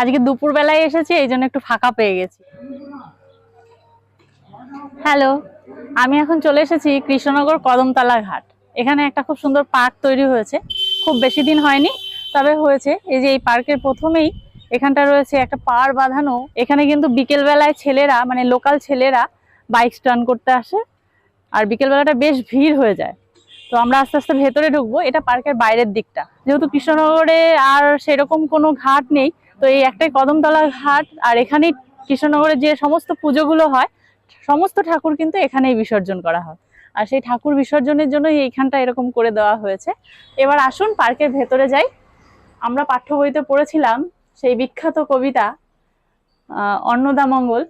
আজকে দুপুর বেলায় এসেছি, এই জন্য একটু ফাঁকা পেয়ে গেছি। হ্যালো আমি এখন চলে এসেছি কৃষ্ণনগর কদমতলা ঘাট। এখানে একটা খুব সুন্দর পার্ক তৈরি হয়েছে। খুব বেশি দিন হয়নি, তবে হয়েছে। এই যে এই পার্কের প্রথমেই এখানটা রয়েছে একটা পার বাঁধানো। এখানে কিন্তু বিকেল বেলায় ছেলেরা মানে লোকাল ছেলেরা বাইক স্টান করতে আসে, আর বিকেল বেলাটা বেশ ভিড় হয়ে যায়। তো আমরা আস্তে আস্তে ভেতরে ঢুকবো, এটা পার্কের বাইরের দিকটা। যেহেতু কৃষ্ণনগরে আর সেরকম কোনো ঘাট নেই তো এই একটাই কদমতলা ঘাট আর এখানেই কৃষ্ণনগরের যে সমস্ত পুজোগুলো হয়, সমস্ত ঠাকুর কিন্তু এখানেই বিসর্জন করা হয়। আর সেই ঠাকুর বিসর্জনের জন্য এইখানটা এরকম করে দেওয়া হয়েছে। এবার আসুন পার্কের ভেতরে যাই। আমরা পাঠ্য বইতে পড়েছিলাম সেই বিখ্যাত কবিতা অন্নদামঙ্গল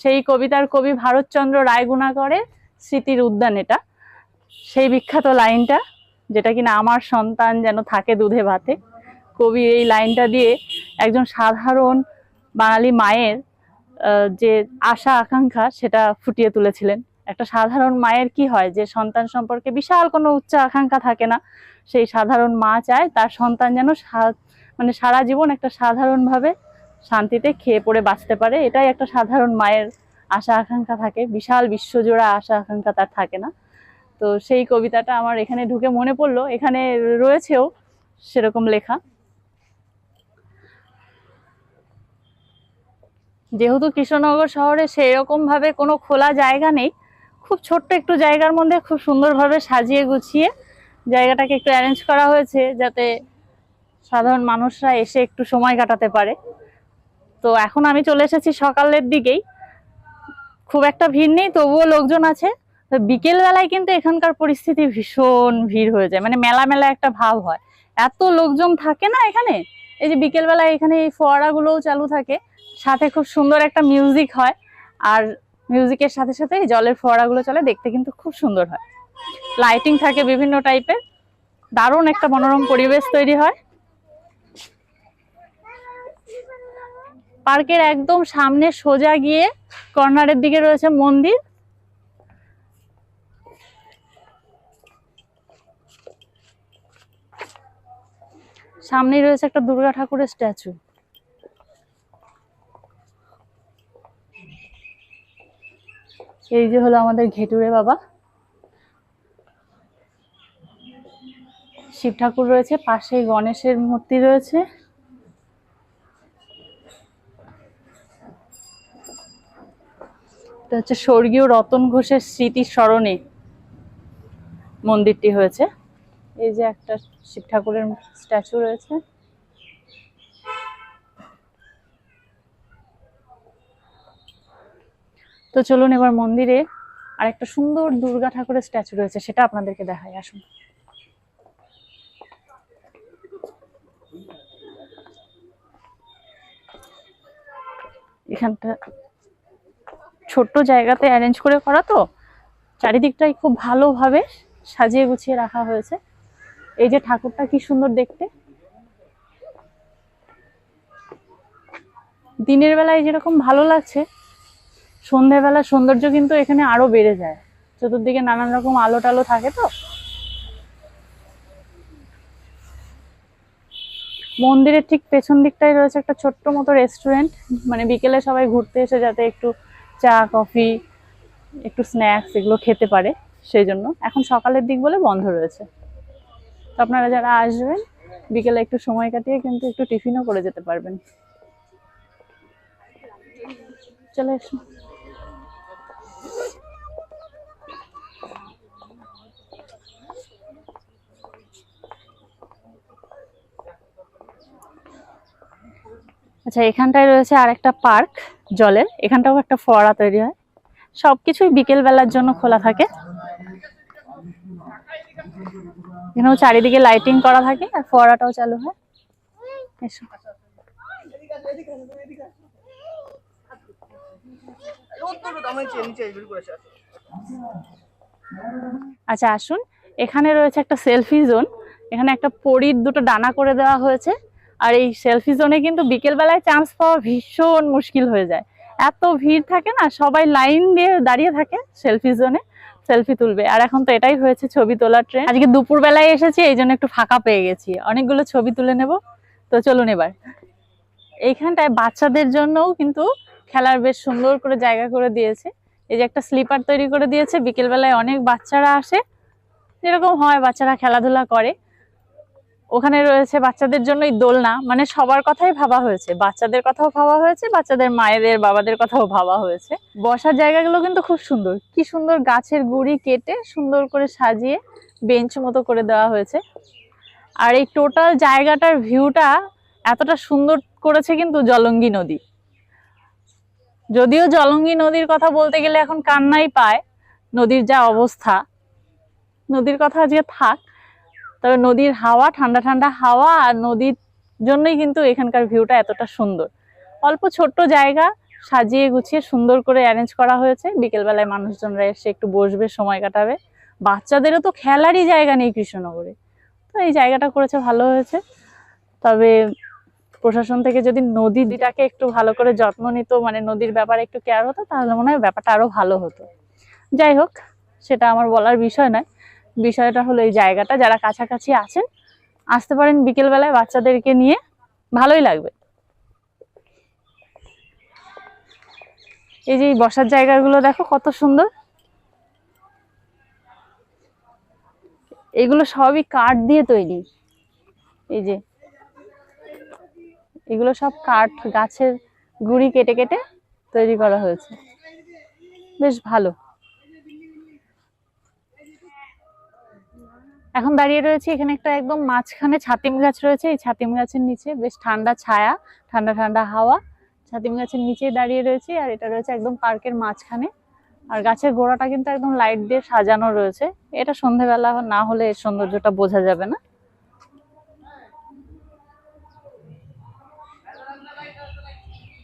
সেই কবিতার কবি ভারতচন্দ্র রায়গুণা করে স্মৃতির উদ্যান এটা। সেই বিখ্যাত লাইনটা, যেটা কিনা আমার সন্তান যেন থাকে দুধে ভাতে। কবি এই লাইনটা দিয়ে একজন সাধারণ বাঙালি মায়ের যে আশা, আকাঙ্ক্ষা, সেটা ফুটিয়ে তুলেছিলেন। একটা সাধারণ মায়ের কি হয়? যে সন্তান সম্পর্কে বিশাল কোনো উচ্চ আকাঙ্ক্ষা থাকে না। সেই সাধারণ মা চায় তার সন্তান যেন মানে সারা জীবন একটা সাধারণভাবে শান্তিতে খেয়ে পড়ে বাঁচতে পারে। এটাই একটা সাধারণ মায়ের আশা, আকাঙ্ক্ষা থাকে। বিশাল বিশ্বজোড়া আশা, আকাঙ্ক্ষা তার থাকে না। তো সেই কবিতাটা আমার এখানে ঢুকে মনে পড়ল। এখানে রয়েছেও সেরকম লেখা। যেহেতু কৃষ্ণনগর শহরে সেরকম ভাবে কোনো খোলা জায়গা নেই, খুব ছোট্ট একটু জায়গার মধ্যে খুব সুন্দরভাবে সাজিয়ে গুছিয়ে জায়গাটাকে একটু অ্যারেঞ্জ করা হয়েছে যাতে সাধারণ মানুষরা এসে একটু সময় কাটাতে পারে। তো এখন আমি চলে এসেছি সকালের দিকেই। খুব একটা ভিড় নেই, তবুও লোকজন আছে। তো বিকেলবেলায় কিন্তু এখানকার পরিস্থিতি ভীষণ ভিড় হয়ে যায় মানে মেলা মেলা একটা ভাব হয়। এত লোকজন থাকে না এখানে? এই যে বিকেলবেলায় এখানে এই ফোয়ারাগুলোও চালু থাকে। সাথে খুব সুন্দর একটা মিউজিক হয়। আর মিউজিকের সাথে সাথে এই জলের ফোয়ারাগুলো চলে, দেখতে কিন্তু খুব সুন্দর হয়। লাইটিং থাকে বিভিন্ন টাইপের দারুণ একটা মনোরম পরিবেশ তৈরি হয়। পার্কের একদম সামনে সোজা গিয়ে কর্নারের দিকে রয়েছে মন্দির। সামনেই রয়েছে একটা দুর্গা ঠাকুরের স্ট্যাচু এই যে হলো আমাদের ঘেটুরে বাবা। শিব ঠাকুর রয়েছে পাশেই গণেশের মূর্তি রয়েছে। এটা হচ্ছে স্বর্গীয় রতন ঘোষের স্মৃতি স্মরণে মন্দিরটি হয়েছে। এই যে একটা শিব ঠাকুরের স্ট্যাচু রয়েছে। তো চলুন এবার মন্দিরে আর একটা সুন্দর দুর্গা ঠাকুরের স্ট্যাচু রয়েছে, সেটা আপনাদেরকে দেখাই, আসুন। এখানটা ছোট্ট জায়গাতে অ্যারেঞ্জ করে করা তো, চারিদিকটাই খুব ভালোভাবে সাজিয়ে গুছিয়ে রাখা হয়েছে। এই যে ঠাকুরটা কি সুন্দর দেখতে। দিনের বেলায় যেরকম ভালো লাগছে সন্ধ্যেবেলা সৌন্দর্য কিন্তু এখানে আরও বেড়ে যায়। চতুর্দিকে নানান রকম আলো টালো থাকে তো। মন্দিরের ঠিক পেছন দিকটাই রয়েছে একটা ছোট্ট মতো রেস্টুরেন্ট মানে বিকেলে সবাই ঘুরতে এসে যাতে একটু চা, কফি, একটু স্ন্যাক্স এগুলো খেতে পারে সেই জন্য। এখন সকালের দিক বলে বন্ধ রয়েছে। তো আপনারা যারা আসবেন, বিকেলে একটু সময় কাটিয়ে কিন্তু একটু টিফিনও করে যেতে পারবেন। চলে এসো আচ্ছা এখানটায় রয়েছে আর একটা পার্ক জলের। এখানটাও একটা ফোয়ারা তৈরি হয়। সবকিছুই বিকেল বেলার জন্য খোলা থাকে। এখানেও চারিদিকে লাইটিং করা থাকে আর ফোয়ারাটাও চালু হয়। এসো। আচ্ছা আসুন। এখানে রয়েছে একটা সেলফি জোন এখানে একটা পরীর দুটো ডানা করে দেওয়া হয়েছে। আর এই সেলফি জোনে কিন্তু বিকেল বেলায় চান্স পাওয়া ভীষণ মুশকিল হয়ে যায়। এত ভিড় থাকে না, সবাই লাইন দিয়ে দাঁড়িয়ে থাকে সেলফি জোনে সেলফি তুলবে। আর এখন তো এটাই হয়েছে ছবি তোলার ট্রেন আজকে দুপুর বেলায় এসেছি, এই জন্য একটু ফাঁকা পেয়ে গেছি। অনেকগুলো ছবি তুলে নেব। তো চলুন এবার। এইখানটায় বাচ্চাদের জন্যও কিন্তু খেলার বেশ সুন্দর করে জায়গা করে দিয়েছে। এই যে একটা স্লিপার তৈরি করে দিয়েছে। বিকেলবেলায় অনেক বাচ্চারা আসে। যেরকম হয়, বাচ্চারা খেলাধুলা করে। ওখানে রয়েছে বাচ্চাদের জন্যই দোলনা। মানে সবার কথাই ভাবা হয়েছে। বাচ্চাদের কথাও ভাবা হয়েছে, বাচ্চাদের মায়েদের, বাবাদের কথাও ভাবা হয়েছে। বসার জায়গাগুলো কিন্তু খুব সুন্দর। কি সুন্দর গাছের গুড়ি কেটে সুন্দর করে সাজিয়ে বেঞ্চ মতো করে দেওয়া হয়েছে। আর এই টোটাল জায়গাটার ভিউটা এতটা সুন্দর করেছে কিন্তু জলঙ্গি নদী। যদিও জলঙ্গি নদীর কথা বলতে গেলে এখন কান্নাই পায়। নদীর যা অবস্থা, নদীর কথা আজকে থাক। তবে নদীর হাওয়া, ঠান্ডা ঠান্ডা হাওয়া আর নদীর জন্যই কিন্তু এখানকার ভিউটা এতটা সুন্দর। অল্প ছোট্ট জায়গা সাজিয়ে গুছিয়ে সুন্দর করে অ্যারেঞ্জ করা হয়েছে। বিকেলবেলায় মানুষজনরা এসে একটু বসবে, সময় কাটাবে। বাচ্চাদেরও তো খেলারই জায়গা নেই কৃষ্ণনগরে। তো এই জায়গাটা করেছে, ভালো হয়েছে। তবে প্রশাসন থেকে যদি নদীটাকে একটু ভালো করে যত্ন নিত মানে নদীর ব্যাপারে একটু কেয়ার হতো, তাহলে মনে হয় ব্যাপারটা আরও ভালো হতো। যাই হোক, সেটা আমার বলার বিষয় নয়। বিষয়টা হলো এই জায়গাটা, যারা কাছাকাছি আছেন, আসতে পারেন বিকেলবেলায় বাচ্চাদেরকে নিয়ে, ভালোই লাগবে। এই যে বসার জায়গাগুলো দেখো কত সুন্দর। এগুলো সবই কাঠ দিয়ে তৈরি। এই যে, এগুলো সব কাঠ, গাছের গুড়ি কেটে কেটে তৈরি করা হয়েছে। বেশ ভালো। এখন দাঁড়িয়ে রয়েছে এখানে একটা একদম মাঝখানে ছাতিম গাছ রয়েছে। এই ছাতিম গাছের নিচে বেশ ঠান্ডা ছায়া, ঠান্ডা ঠান্ডা হাওয়া। ছাতিম গাছের নিচে দাঁড়িয়ে রয়েছে আর এটা রয়েছে একদম পার্কের মাঝখানে। আর গাছের গোড়াটা কিন্তু একদম লাইট দিয়ে সাজানো রয়েছে। এটা সন্ধেবেলা না হলে এর সৌন্দর্যটা বোঝা যাবে না।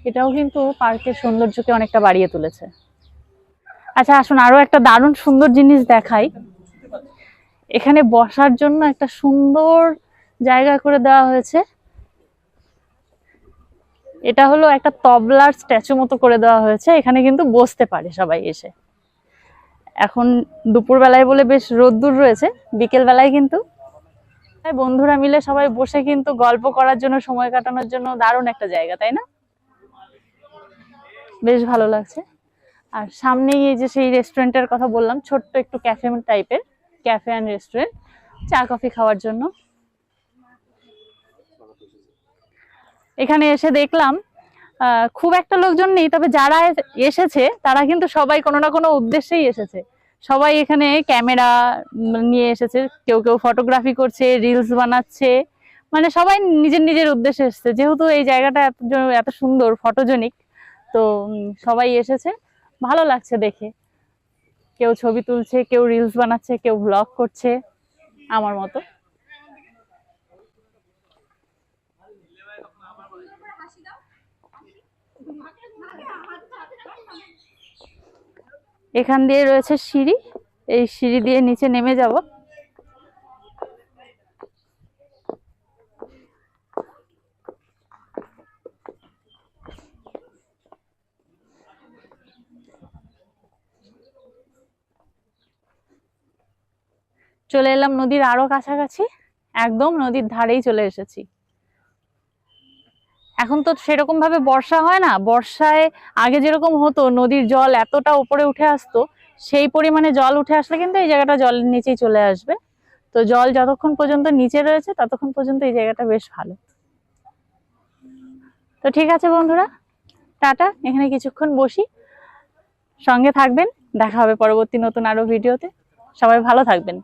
এটাও কিন্তু পার্কের সৌন্দর্যকে অনেকটা বাড়িয়ে তুলেছে। আচ্ছা আসুন, আরও একটা দারুণ সুন্দর জিনিস দেখাই। এখানে বসার জন্য একটা সুন্দর জায়গা করে দেওয়া হয়েছে। এটা হলো একটা তবলার স্ট্যাচু মতো করে দেওয়া হয়েছে। এখানে কিন্তু বসতে পারে সবাই এসে। এখন দুপুর বেলায় বলে বেশ রোদ্দুর রয়েছে বিকেল বেলায় কিন্তু বন্ধুরা মিলে সবাই বসে কিন্তু গল্প করার জন্য, সময় কাটানোর জন্য দারুণ একটা জায়গা, তাই না? বেশ ভালো লাগছে। আর সামনেই এই যে সেই রেস্টুরেন্টের কথা বললাম, ছোট্ট একটু ক্যাফে টাইপের ক্যাফে অ্যান্ড রেস্টুরেন্ট, চা, কফি খাওয়ার জন্য। এখানে এসে দেখলাম খুব একটা লোকজন নেই, তবে যারা এসেছে, তারা কিন্তু সবাই কোনো না কোনো উদ্দেশ্যেই এসেছে। সবাই এখানে ক্যামেরা নিয়ে এসেছে, কেউ কেউ ফটোগ্রাফি করছে, রিলস বানাচ্ছে মানে সবাই নিজের নিজের উদ্দেশ্যে এসেছে। যেহেতু এই জায়গাটা এত এত সুন্দর, ফটোজেনিক, তো সবাই এসেছে। ভালো লাগছে দেখে। কেউ ছবি তুলছে, কেউ রিলস বানাচ্ছে, কেউ ব্লগ করছে, আমার মতো। এখান দিয়ে রয়েছে সিঁড়ি। এই সিঁড়ি দিয়ে নিচে নেমে যাব। চলে এলাম নদীর আরও কাছাকাছি। একদম নদীর ধারেই চলে এসেছি। এখন তো সেরকম ভাবে বর্ষা হয় না। বর্ষায় আগে যেরকম হতো, নদীর জল এতটা উপরে উঠে আসতো, সেই পরিমাণে জল উঠে আসলে কিন্তু এই জায়গাটা জলের নিচেই চলে আসবে। তো জল যতক্ষণ পর্যন্ত নিচে রয়েছে, ততক্ষণ পর্যন্ত এই জায়গাটা বেশ ভালো। তো ঠিক আছে বন্ধুরা, টাটা। এখানে কিছুক্ষণ বসি। সঙ্গে থাকবেন। দেখা হবে পরবর্তী নতুন আরও ভিডিওতে। সবাই ভালো থাকবেন।